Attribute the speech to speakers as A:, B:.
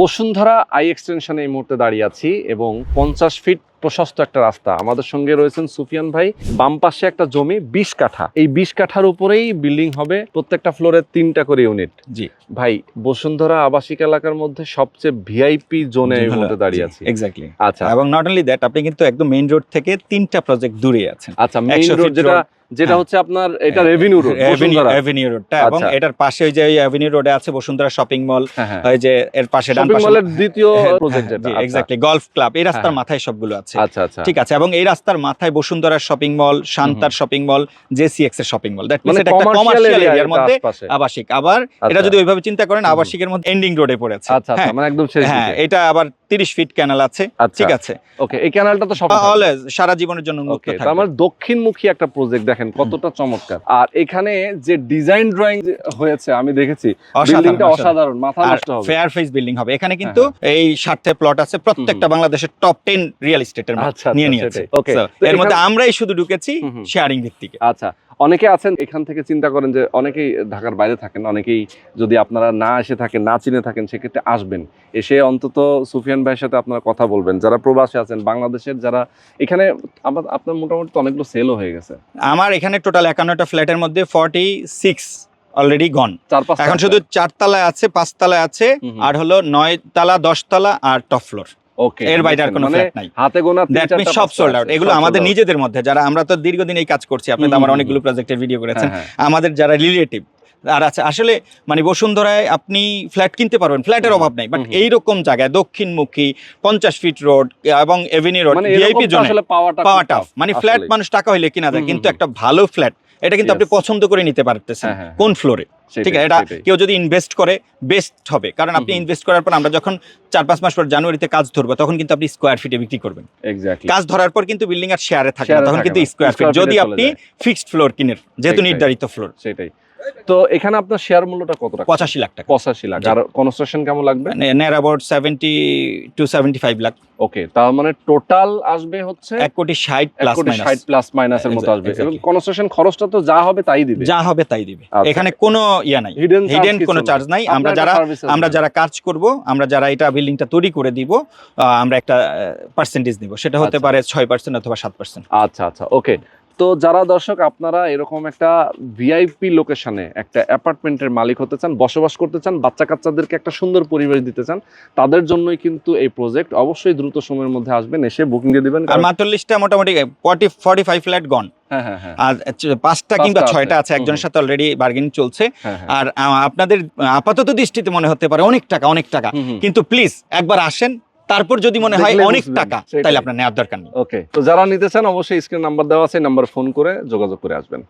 A: Bashundhara I এক্সটেনশনে এই মুহূর্তে দাঁড়িয়ে আছি এবং পঞ্চাশ ফিট প্রশস্ত একটা রাস্তা। আমাদের সঙ্গে রয়েছেন সুফিয়ান ভাই। বাম পাশে একটা জমি বিশ কাঠা। এই বিশ কাঠার উপরেই বিল্ডিং হবে প্রত্যেকটা ফ্লোরে তিনটা করে ইউনিট
B: জি।
A: ভাই বসুন্ধরা আবাসিক এলাকার মধ্যে সবচেয়ে ভিআইপি জোনে এই মুহূর্তে দাঁড়িয়ে আছি।
B: এক্স্যাক্টলি
A: আচ্ছা।
B: এবং নট অনলি দ্যাট আপনি কিন্তু একদম মেইন রোড থেকে তিনটা প্রজেক্ট দূরে আছেন।
A: আচ্ছা মেইন রোড যেটা। যেটা
B: হ্যাঁ।
A: হচ্ছে আপনার এটা রেভিনিউ রোড বসুন্ধরা।
B: অ্যাভিনিউ রোডটা এবং
A: আচ্ছা।
B: এটার পাশে ওই যে ওই অ্যাভিনিউ রোডে আছে বসুন্ধরা শপিং মল
A: হ্যাঁ হ্যাঁ।
B: ওই যে এর পাশে ডান
A: শপিং
B: পাশে
A: মলের দ্বিতীয় প্রজেক্ট যেটা।
B: এক্স্যাক্টলি গলফ ক্লাব এই রাস্তার। মাথায় সবগুলো আছে।
A: আচ্ছা আচ্ছা।
B: ঠিক আছে এবং এই রাস্তার মাথায় বসুন্ধরার শপিং মল শান্তার শপিং মল জেসিএক্স এর শপিং মল দ্যাট মিন্স
A: মানে
B: এটা একটা
A: কমার্শিয়াল এরিয়ার
B: মধ্যে আবাসিক। আবার এটা
A: আচ্ছা।
B: যদি ওইভাবে চিন্তা করেন। আবাসিকের মধ্যে এন্ডিং রোডে পড়েছে।
A: আচ্ছা আচ্ছা মানে একদম শেষ
B: হ্যাঁ এটা আবার 30 ফিট ক্যানেল আছে।
A: আচ্ছা।
B: ঠিক আছে।
A: ওকে এই ক্যানালটা তো সব
B: অলওয়েজ সারা জীবনের জন্য মুক্ত থাকবে।
A: তার মানে দক্ষিণমুখী একটা প্রজেক্ট দেখেন কতটা চমৎকার। আর এখানে যে ডিজাইন ড্রয়িং হয়েছে আমি দেখেছি বিল্ডিংটা
B: অসাধারণ।
A: মাথা নষ্ট হবে।
B: ফেয়ার ফেস বিল্ডিং হবে। এখানে কিন্তু এই সাথে প্লট আছে প্রত্যেকটা বাংলাদেশের টপ 10 রিয়েল এস্টেটের নিয়ে নিয়েছে।
A: তো
B: এর মধ্যে আমরাই শুধু ঢুকেছি। শেয়ারিং ভিত্তিকে
A: আচ্ছা। অনেকে আছেন এখান থেকে চিন্তা করেন যে অনেকেই ঢাকার বাইরে থাকেন অনেকেই যদি আপনারা না এসে থাকেন না চিনে থাকেন সেক্ষেত্রে আসবেন। এসে অন্তত সুফিয়ান ভাইয়ের সাথে আপনারা কথা বলবেন। যারা প্রবাসী আছেন বাংলাদেশের যারা এখানে আমার আপনার মোটামুটি তো অনেকগুলো সেলও হয়ে গেছে।
B: আমার এখানে টোটাল একান্নটা ফ্ল্যাটের মধ্যে ফর্টি সিক্স অলরেডি গন
A: চার পাঁচ
B: এখন শুধু চারতলায় আছে পাঁচতলায় আছে। আর হলো নয় তলা দশ তলা আর টপ ফ্লোর
A: ওকে
B: এর বাইরে আর কোনো ফ্ল্যাট নাই।
A: হাতে গোনা
B: দ্যাট মিন
A: চারটা
B: সব সোল্ড আউট এগুলো আমাদের নিজেদের মধ্যে যারা আমরা তো দীর্ঘদিন এই কাজ করছি আপনি তো আমার অনেকগুলো প্রজেক্টের ভিডিও করেছেন।
A: হ্যাঁ,
B: আমাদের যারা রিলেটিভ আর আছে আসলে মানে বসুন্ধরায় আপনি ফ্ল্যাট কিনতে পারবেন ফ্ল্যাটের অভাব নাই বাট। এইরকম জায়গায় দক্ষিণমুখী পঞ্চাশ ফিট রোড এবং এভিনিউ রোড ভিআইপি জোনে পাওয়া টাফ মানে ফ্ল্যাট মানুষ টাকা হইলে কিনা যায় কিন্তু একটা ভালো ফ্ল্যাট এটা কিন্তু আপনি পছন্দ করে নিতে পারতেছেন
A: হ্যাঁ, হ্যাঁ,
B: কোন ফ্লোরে ঠিক আছে এটা কেউ যদি ইনভেস্ট করে বেস্ট হবে কারণ আপনি। ইনভেস্ট করার পর আমরা যখন চার পাঁচ মাস পর জানুয়ারিতে কাজ ধরবো তখন কিন্তু আপনি স্কোয়ার ফিটে বিক্রি করবেন। কাজ ধরার পর কিন্তু বিল্ডিং আর শেয়ারে থাকে না তখন কিন্তু স্কোয়ার ফিট যদি আপনি ফিক্সড ফ্লোর কিনেন যেহেতু নির্ধারিত ফ্লোর
A: সেটাই। তো এখানে আপনার শেয়ার মূল্যটা কত টাকা?
B: পঁচাশি লাখ টাকা।
A: পঁচাশি লাখ। আর কনস্ট্রাকশন কেমন লাগবে?
B: Near about seventy two seventy five lakh.
A: Okay তার মানে টোটাল আসবে হচ্ছে
B: এক কোটি ষাট প্লাস
A: কোটি ষাট প্লাস মাইনাসের মতো আসবে। এবং কনস্ট্রাকশন খরচটা তো যা হবে তাই দিবে।
B: যা হবে তাই দিবে।
A: আচ্ছা।
B: এখানে কোনো ইয়া নাই।
A: হিডেন
B: কোনো চার্জ নাই। আমরা যারা আমরা যারা কাজ করব আমরা যারা এটা বিল্ডিংটা তৈরি করে দিব আমরা একটা পার্সেন্টেজ দিব। সেটা হতে
A: আচ্ছা।
B: পারে ছয় পার্সেন্ট অথবা সাত পার্সেন্ট
A: আচ্ছা আচ্ছা। ওকে তো যারা দর্শক আপনারা এরকম একটা ভিআইপি লোকেশনে একটা অ্যাপার্টমেন্টের মালিক হতে চান বসবাস করতে চান বাচ্চা কাচ্চাদেরকে একটা সুন্দর পরিবেশ দিতে চান তাদের জন্যই কিন্তু এই প্রজেক্ট অবশ্যই দ্রুত সময়ের মধ্যে আসবেন এসে বুকিং দিয়ে দিবেন।
B: আর
A: কারণ-
B: মাত্রলিশটা মোটামুটি forty forty five flat gone
A: হ্যাঁ হ্যাঁ হ্যাঁ।
B: আর পাঁচটা কিংবা ছয়টা
A: আছে।
B: একজনের সাথে অলরেডি বার্গেনিং চলছে।
A: হ্যাঁ হ্যাঁ।
B: আর আপনাদের আপাতত দৃষ্টিতে মনে হতে পারে অনেক টাকা অনেক টাকা। কিন্তু প্লিজ একবার আসেন তারপর যদি মনে হয় অনেক টাকা তাহলে আপনার নেওয়ার দরকার নেই।
A: ওকে তো যারা নিতে চান অবশ্যই স্ক্রিন নাম্বার দেওয়া আছে নাম্বার ফোন করে যোগাযোগ করে আসবেন।